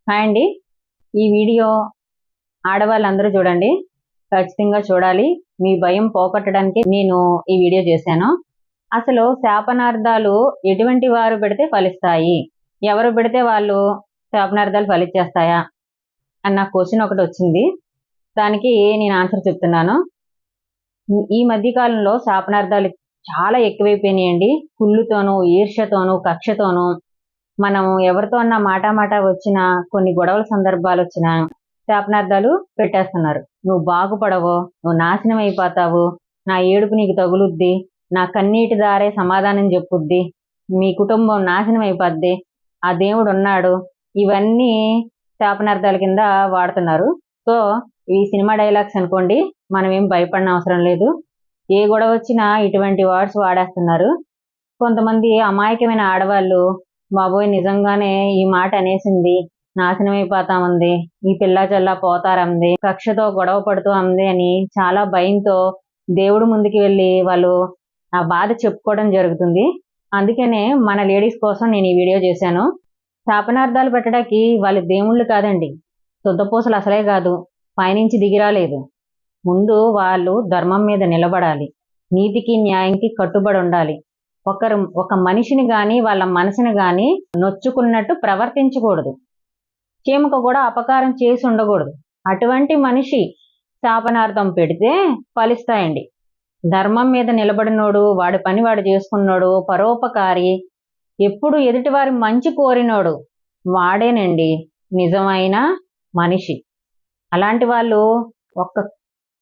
Hi అండి. ఈ video ఆడవాళ్ళందరూ చూడండి. ఖచ్చితంగా చూడాలి. మీ భయం పోగొట్టడానికి నేను ఈ వీడియో చేశాను. అసలు శాపనార్థాలు ఎటువంటి వారు పెడితే ఫలిస్తాయి? ఎవరు పెడితే వాళ్ళు శాపనార్థాలు ఫలిచ్చేస్తాయా అన్న క్వశ్చన్ ఒకటి వచ్చింది. దానికి నేను ఆన్సర్ చెప్తున్నాను. ఈ- మధ్యకాలంలో శాపనార్థాలు చాలా ఎక్కువైపోయినాయండి. కుళ్ళుతోనూ ఈర్ష్యతోనూ కక్షతోనూ మనం ఎవరితో అన్న మాట మాట వచ్చిన కొన్ని గొడవల సందర్భాలు వచ్చిన శాపనార్థాలు పెట్టేస్తున్నారు. నువ్వు బాగుపడవు నువ్వు నాశనం అయిపోతావు నా ఏడుపు నీకు తగులుద్ది నా కన్నీటి దారే సమాధానం చెప్పుద్ది మీ కుటుంబం నాశనం అయిపోద్ది ఆ దేవుడు ఉన్నాడు ఇవన్నీ శాపనార్థాల కింద వాడుతున్నారు. సో ఈ సినిమా డైలాగ్స్ అనుకోండి మనం ఏం భయపడిన అవసరం లేదు. ఏ గొడవ వచ్చినా ఇటువంటి వర్డ్స్ వాడేస్తున్నారు. కొంతమంది అమాయకమైన ఆడవాళ్ళు బాబోయ్ నిజంగానే ఈ మాట అనేసింది. నాశనం అయిపోతా ఉంది ఈ పిల్ల చల్లా పోతారంది. కక్షతో గొడవ పడుతూ ఉంది అని చాలా భయంతో దేవుడు ముందుకు వెళ్ళి వాళ్ళు ఆ బాధ చెప్పుకోవడం జరుగుతుంది. అందుకనే మన లేడీస్ కోసం నేను ఈ వీడియో చేశాను. శాపనార్థాలు పెట్టడానికి వాళ్ళు దేవుళ్ళు కాదండి. శుద్ధపూసలు అసలే కాదు. పైనుంచి దిగిరాలేదు ముందు వాళ్ళు ధర్మం మీద నిలబడాలి. నీతికి న్యాయంకి కట్టుబడి ఉండాలి. ఒకరు ఒక మనిషిని కానీ వాళ్ళ మనసుని కానీ నొచ్చుకున్నట్టు ప్రవర్తించకూడదు. చీమకు కూడా అపకారం చేసి ఉండకూడదు. అటువంటి మనిషి శాపనార్థం పెడితే ఫలిస్తాయండి. ధర్మం మీద నిలబడినోడు వాడి పని వాడు చేసుకున్నాడు పరోపకారి ఎప్పుడు ఎదుటివారి మంచి కోరినోడు వాడేనండి నిజమైన మనిషి. అలాంటి వాళ్ళు ఒక్క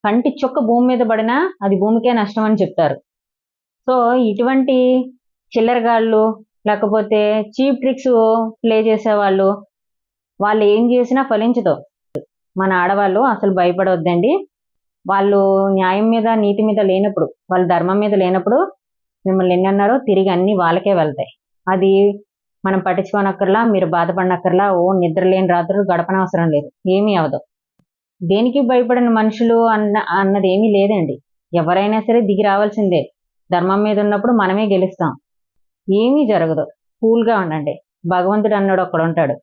కంటి చుక్క భూమి మీద పడినా అది భూమికే నష్టం అని చెప్తారు. సో ఇటువంటి చిల్లరగాళ్ళు లేకపోతే చీప్ ట్రిక్స్ ప్లే చేసేవాళ్ళు వాళ్ళు ఏం చేసినా ఫలించదు. మన ఆడవాళ్ళు అసలు భయపడవద్దండి వాళ్ళు న్యాయం మీద నీతి మీద లేనప్పుడు వాళ్ళు ధర్మం మీద లేనప్పుడు మిమ్మల్ని ఎన్ని అన్నారో తిరిగి అన్ని వాళ్ళకే వెళ్తాయి. అది మనం పట్టించుకోనక్కర్లా మీరు బాధపడనక్కర్లా ఓ నిద్ర లేని రాత్రులు గడపనవసరం లేదు. ఏమీ అవదు. దేనికి భయపడిన మనుషులు అన్న అన్నది ఏమీ లేదండి. ఎవరైనా సరే దిగి రావాల్సిందే. ధర్మం మీద ఉన్నప్పుడు మనమే గెలుస్తాం. ఏమీ జరగదు. కూల్గా ఉండండి. భగవంతుడు అన్నాడు ఒక్కడు ఉంటాడు